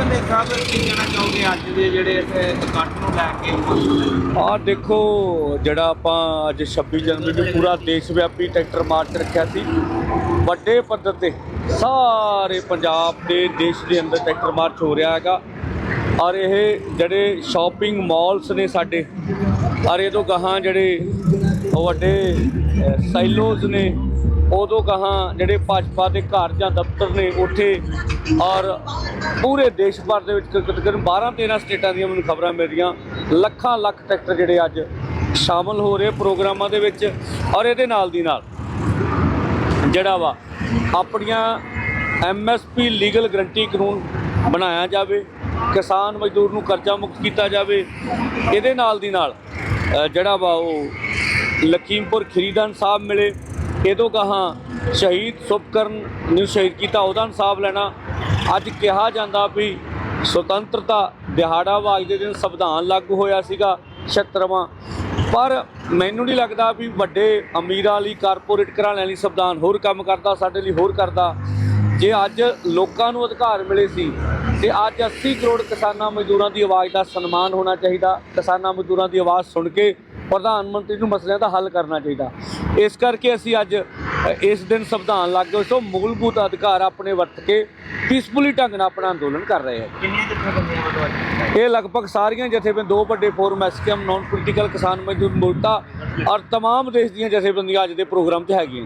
ਕੀ ਕਹਿਣਾ ਚਾਹੋਗੇ ਅੱਜ ਦੇ ਜਿਹੜੇ ਇੱਥੇ ਇਕੱਠ ਨੂੰ ਲੈ ਕੇ? ਆਹ ਦੇਖੋ ਜਿਹੜਾ ਆਪਾਂ ਅੱਜ 26 ਜਨਵਰੀ ਨੂੰ ਪੂਰਾ ਦੇਸ਼ ਵਿਆਪੀ ਟਰੈਕਟਰ ਮਾਰਚ ਰੱਖਿਆ ਸੀ ਵੱਡੇ ਪੱਧਰ ਤੇ ਸਾਰੇ ਪੰਜਾਬ ਦੇ ਦੇਸ਼ ਦੇ ਅੰਦਰ ਟਰੈਕਟਰ ਮਾਰਚ ਹੋ ਰਿਹਾ ਹੈਗਾ। ਔਰ ਇਹ ਜਿਹੜੇ ਸ਼ਾਪਿੰਗ ਮਾਲਸ ਨੇ ਸਾਡੇ ਔਰ ਇਹ ਤੋਂ ਗਾਹਾਂ ਜਿਹੜੇ ਵੱਡੇ ਅਹ, ਸਾਈਲੋਜ਼ ਨੇ ਉਦੋਂ ਗਾਹਾਂ ਜਿਹੜੇ ਭਾਜਪਾ ਦੇ ਘਰ ਜਾਂ ਦਫ਼ਤਰ ਨੇ ਉੱਥੇ ਔਰ ਪੂਰੇ ਦੇਸ਼ ਭਰ ਦੇ ਵਿੱਚ ਤਕਰੀਬਨ 12 13 ਸਟੇਟਾਂ ਦੀਆਂ ਮੈਨੂੰ ਖਬਰਾਂ ਮਿਲਦੀਆਂ। ਲੱਖਾਂ ਲੱਖ ਟਰੈਕਟਰ ਜਿਹੜੇ ਅੱਜ ਸ਼ਾਮਲ ਹੋ ਰਹੇ ਪ੍ਰੋਗਰਾਮਾਂ ਦੇ ਵਿੱਚ ਔਰ ਇਹਦੇ ਨਾਲ ਦੀ ਨਾਲ ਜਿਹੜਾ ਵਾ ਆਪਣੀਆਂ ਐਮਐਸਪੀ ਲੀਗਲ ਗਰੰਟੀ ਕਾਨੂੰਨ ਬਣਾਇਆ ਜਾਵੇ, ਕਿਸਾਨ ਮਜ਼ਦੂਰ ਨੂੰ ਕਰਜ਼ਾ ਮੁਕਤ ਕੀਤਾ ਜਾਵੇ, ਇਹਦੇ ਨਾਲ ਦੀ ਨਾਲ ਜਿਹੜਾ ਵਾ ਉਹ ਲਖੀਮਪੁਰ ਖਰੀਦਨ ਸਾਹਿਬ ਮਿਲੇ। ਇਹਦੋਂ ਕਹਾ ਸ਼ਹੀਦ ਸੁਪਕਰਨ ਨੂੰ ਸ਼ਹੀਦ ਕੀਤਾ, ਉਹਦਾ ਇਨਸਾਫ ਲੈਣਾ ਅੱਜ ਕਿਹਾ ਜਾਂਦਾ ਵੀ ਸੁਤੰਤਰਤਾ ਦਿਹਾੜਾ ਵਾ ਅੱਜ ਦੇ ਦਿਨ ਸੰਵਿਧਾਨ ਲਾਗੂ ਹੋਇਆ ਸੀਗਾ 76ਵਾਂ ਪਰ ਮੈਨੂੰ ਨਹੀਂ ਲੱਗਦਾ ਵੀ ਵੱਡੇ ਅਮੀਰਾਂ ਲਈ ਕਾਰਪੋਰੇਟ ਘਰਾਣਿਆਂ ਲਈ ਸੰਵਿਧਾਨ ਹੋਰ ਕੰਮ ਕਰਦਾ, ਸਾਡੇ ਲਈ ਹੋਰ ਕਰਦਾ। ਜੇ ਅੱਜ ਲੋਕਾਂ ਨੂੰ ਅਧਿਕਾਰ ਮਿਲੇ ਸੀ, ਤੇ ਅੱਜ 80 ਕਰੋੜ ਕਿਸਾਨਾਂ ਮਜ਼ਦੂਰਾਂ ਦੀ ਆਵਾਜ਼ ਦਾ ਸਨਮਾਨ ਹੋਣਾ ਚਾਹੀਦਾ, ਕਿਸਾਨਾਂ ਮਜ਼ਦੂਰਾਂ ਦੀ ਆਵਾਜ਼ ਸੁਣ ਕੇ ਪ੍ਰਧਾਨ ਮੰਤਰੀ ਨੂੰ ਮਸਲਿਆਂ ਦਾ ਹੱਲ ਕਰਨਾ ਚਾਹੀਦਾ। ਇਸ ਕਰਕੇ ਅਸੀਂ ਅੱਜ ਇਸ ਦਿਨ ਸੰਵਿਧਾਨ ਲਾਗੂ ਤੋਂ ਮੂਲਭੂਤ ਅਧਿਕਾਰ ਆਪਣੇ ਵਰਤ ਕੇ ਪੀਸਫੁਲੀ ਢੰਗ ਨਾਲ ਆਪਣਾ ਅੰਦੋਲਨ ਕਰ ਰਹੇ ਹਾਂ ਕਿੰਨੀਆਂ ਜਥੇਬੰਦੀਆਂ ਵੱਲੋਂ ਅੱਜ ਇਹ ਲਗਭਗ ਸਾਰੀਆਂ ਜਥੇਬੰਦੀਆਂ ਦੋ ਵੱਡੇ ਫੋਰਮ ਐਸਕੇਐਮ ਨਾਨ ਪੋਲੀਟੀਕਲ ਕਿਸਾਨ ਮਜ਼ਦੂਰ ਮੋਰਚਾ ਔਰ तमाम ਦੇਸ਼ ਦੀਆਂ ਜਥੇਬੰਦੀਆਂ ਅੱਜ ਦੇ ਪ੍ਰੋਗਰਾਮ 'ਚ ਹੈਗੀਆਂ